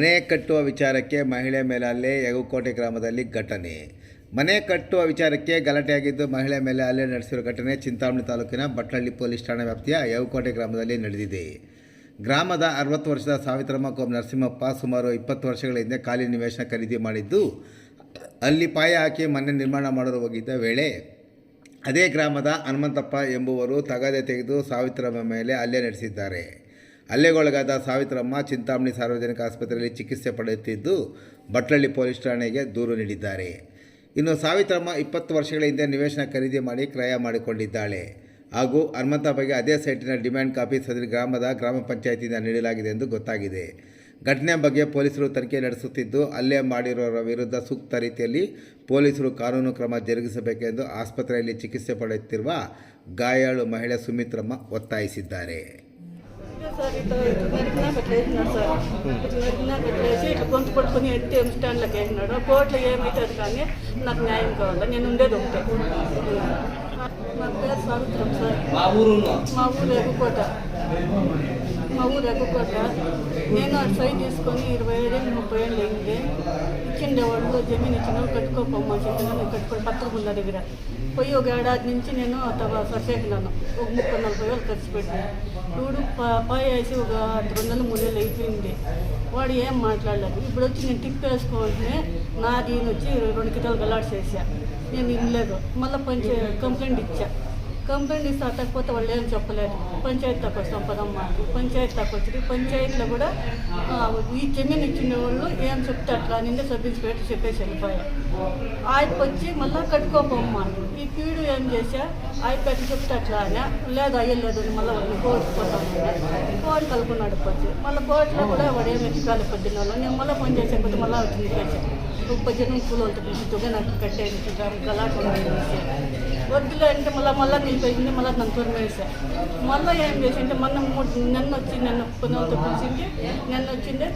ಮನೆ ಕಟ್ಟುವ ವಿಚಾರಕ್ಕೆ ಮಹಿಳೆ ಮೇಲೆ ಹಲ್ಲೆ ಯಗುಕೋಟೆ ಗ್ರಾಮದಲ್ಲಿ ಘಟನೆ. ಮನೆ ಕಟ್ಟುವ ವಿಚಾರಕ್ಕೆ ಗಲಾಟೆಯಾಗಿದ್ದು ಮಹಿಳೆ ಮೇಲೆ ಹಲ್ಲೆ ನಡೆಸಿರುವ ಘಟನೆ ಚಿಂತಾಮಣಿ ತಾಲೂಕಿನ ಬಟ್ಲಹಳ್ಳಿ ಪೊಲೀಸ್ ಠಾಣೆ ವ್ಯಾಪ್ತಿಯ ಯಗುಕೋಟೆ ಗ್ರಾಮದಲ್ಲಿ ನಡೆದಿದೆ. ಗ್ರಾಮದ ಅರವತ್ತು ವರ್ಷದ ಸಾವಿತ್ರಮ್ಮ ಕೋಮ್ ನರಸಿಂಹಪ್ಪ ಸುಮಾರು ಇಪ್ಪತ್ತು ವರ್ಷಗಳ ಹಿಂದೆ ಖಾಲಿ ನಿವೇಶನ ಖರೀದಿ ಮಾಡಿದ್ದು, ಅಲ್ಲಿ ಪಾಯ ಹಾಕಿ ಮನೆ ನಿರ್ಮಾಣ ಮಾಡಲು ಹೋಗಿದ್ದ ವೇಳೆ ಅದೇ ಗ್ರಾಮದ ಹನುಮಂತಪ್ಪ ಎಂಬುವರು ತಗದೆ ತೆಗೆದು ಸಾವಿತ್ರಮ್ಮ ಮೇಲೆ ಹಲ್ಲೆ ನಡೆಸಿದ್ದಾರೆ. ಹಲ್ಲೆಗೊಳಗಾದ ಸಾವಿತ್ರಮ್ಮ ಚಿಂತಾಮಣಿ ಸಾರ್ವಜನಿಕ ಆಸ್ಪತ್ರೆಯಲ್ಲಿ ಚಿಕಿತ್ಸೆ ಪಡೆಯುತ್ತಿದ್ದು, ಬಟ್ಲಳ್ಳಿ ಪೊಲೀಸ್ ಠಾಣೆಗೆ ದೂರು ನೀಡಿದ್ದಾರೆ. ಇನ್ನು ಸಾವಿತ್ರಮ್ಮ ಇಪ್ಪತ್ತು ವರ್ಷಗಳ ಹಿಂದೆ ನಿವೇಶನ ಖರೀದಿ ಮಾಡಿ ಕ್ರಯ ಮಾಡಿಕೊಂಡಿದ್ದಾಳೆ. ಹಾಗೂ ಹನುಮಂತಪ್ಪಗೆ ಅದೇ ಸೈಟಿನ ಡಿಮ್ಯಾಂಡ್ ಕಾಪಿ ಸದರಿ ಗ್ರಾಮದ ಗ್ರಾಮ ಪಂಚಾಯತಿಯಿಂದ ನೀಡಲಾಗಿದೆ ಎಂದು ಗೊತ್ತಾಗಿದೆ. ಘಟನೆ ಬಗ್ಗೆ ಪೊಲೀಸರು ತನಿಖೆ ನಡೆಸುತ್ತಿದ್ದು, ಹಲ್ಲೆ ಮಾಡಿರುವವರ ವಿರುದ್ಧ ಸೂಕ್ತ ರೀತಿಯಲ್ಲಿ ಪೊಲೀಸರು ಕಾನೂನು ಕ್ರಮ ಜರುಗಿಸಬೇಕೆಂದು ಆಸ್ಪತ್ರೆಯಲ್ಲಿ ಚಿಕಿತ್ಸೆ ಪಡೆಯುತ್ತಿರುವ ಗಾಯಾಳು ಮಹಿಳೆ ಸುಮಿತ್ರಮ್ಮ ಒತ್ತಾಯಿಸಿದ್ದಾರೆ. సార్ ఇట్లా నరికినా పెట్టలేసినాడు సార్. ఇట్లా నరికినా పెట్టలేసి ఇట్లా గొంతు పట్టుకుని ఎత్తి ఎం స్టాండ్లోకి వేసినాడు కోర్టులో ఏమవుతుంది కానీ నాకు న్యాయం కావాలి? నేను ఉండేది ఒకటే. నా పేరు సావిత్రం సార్. మా ఊరు మా ఊరు ఎగుకోట మా ఊరు ఎగుకోట నేను అటు సైడ్ తీసుకొని ఇరవై ఏళ్ళు ముప్పై ఏళ్ళు అయింది. ఇచ్చిండే వాళ్ళు జమీన్ ఇచ్చిన వాళ్ళు కట్టుకోపోమ్మా చెప్పిన నేను కట్టుకోని పత్రం దగ్గర. పోయి ఒక ఏడాది నుంచి నేను అతవ సరిచేసినాను ఒక ముప్పై నలభై వేలు ఖర్చు పెట్టాను ఇప్పుడు పాయ వేసి ఒక రెండు నెలలు మూడు నెలలు అయిపోయింది. వాడు ఏం మాట్లాడలేదు. ఇప్పుడు వచ్చి నేను టిప్ వేసుకోవాలంటే నా దీని వచ్చి రెండు కిటాలు గలాట్ చేశా. నేను ఇవ్వలేదు మళ్ళీ పంచ కంప్లైంట్ ఇచ్చా. కంప్లైంట్ ఇస్తే అట్టకపోతే వాళ్ళు ఏం చెప్పలేదు పంచాయతీ తక్కువ సంపదమ్మ పంచాయతీ తక్కువ వచ్చింది పంచాయతీలో కూడా ఈ జమీన్ ఇచ్చిన వాళ్ళు ఏం చెప్తే అట్లా నిండే సబ్ ఇన్స్పెక్టర్ చెప్పేసి వెళ్ళిపోయా ఆయనకు వచ్చి మళ్ళీ కట్టుకోపోమ్మ. ఈ పీడు ఏం చేశా? ఆయన కట్టి చెప్తే అట్లా అని లేదు అయ్యలేదు మళ్ళీ వాళ్ళు కోర్టు పోతాను కోర్టు కలుపుకున్నాడు. పొద్దు మళ్ళీ కోర్టులో కూడా వాడు ఏమి ఎక్కాలి పొద్దున్న వాళ్ళు. నేను మళ్ళీ పని చేసే కొద్ది మళ్ళీ వచ్చింది కేసు ముప్పై జనం కూలి ఉంటుంది పిలుచుగా నాకు కట్టేది గలాట వద్దులే అంటే మళ్ళీ మళ్ళీ నిలిపోయింది మళ్ళీ నన్ను తొరిమేసా మళ్ళీ ఏం చేసింటే మొన్న నన్ను వచ్చి నన్ను పునవతో పిలిచింది నన్ను వచ్చింది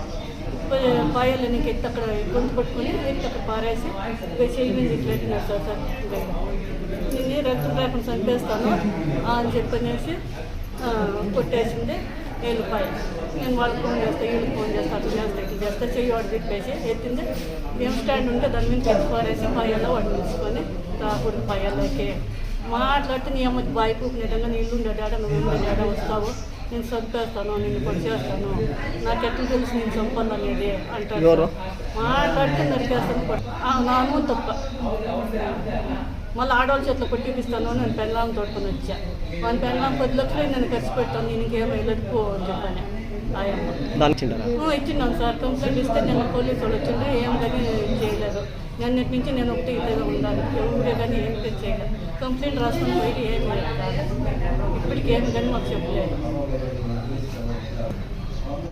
పాయలు నీకు ఎత్తి అక్కడ గొంతు పట్టుకొని ఎత్తి అక్కడ పారేసి ఇక చేయి ఇట్లా సార్ సార్. నేను రక్తం రాకుండా చంపేస్తాను అని చెప్పనేసి కొట్టేసింది. కొట్టేసింది వెళ్ళిపోయి నేను వాళ్ళకి ఫోన్ చేస్తే వీళ్ళకి ఫోన్ చేస్తే అట్లా చేస్తే ఇట్లా చేస్తే చెయ్యి వాడు తిప్పేసి ఎత్తింది. ఏం స్టాండ్ ఉంటే దాని మీద ఎత్తి పారేసి పాయల్లో వాడు నిలుచుకొని రాకూడదు పాయల్లోకి మాట్లాడితే నీ అమ్మ బాయ్ పూపు నిజంగా నీళ్ళు ఉండే డాడ నువ్వు ఉండే డాడ వస్తావు. నేను చంపేస్తాను నిన్ను పొడి చేస్తాను నాకు ఎట్లా తెలుసు నేను చంపాలనేది అంటారు మాట్లాడితే నరికేస్తాను నా అనుమతి తప్ప. మళ్ళీ ఆడవాళ్ళ చేతిలో కొట్టిపిస్తాను నేను పెళ్ళాం తోడుకొని వచ్చా. వాళ్ళ పెళ్ళాం పది లక్షలు నేను ఖర్చు పెట్టాను నేను ఇంకేం వెళ్ళదు పో అని చెప్పాను. ఇచ్చినాను సార్. కంప్లైంట్ ఇస్తే నేను పోలీసు వాళ్ళు వచ్చిండ్రు ఏం కానీ చేయలేదు. నిన్నటి నుంచి నేను ఒకటి ఇదిగా ఉండాలి. ఎవరే కానీ ఏం చేయలేదు. కంప్లైంట్ రాసుకొని పోయి ఏం ఇప్పటికి ఏం కానీ మాకు చెప్పలేదు.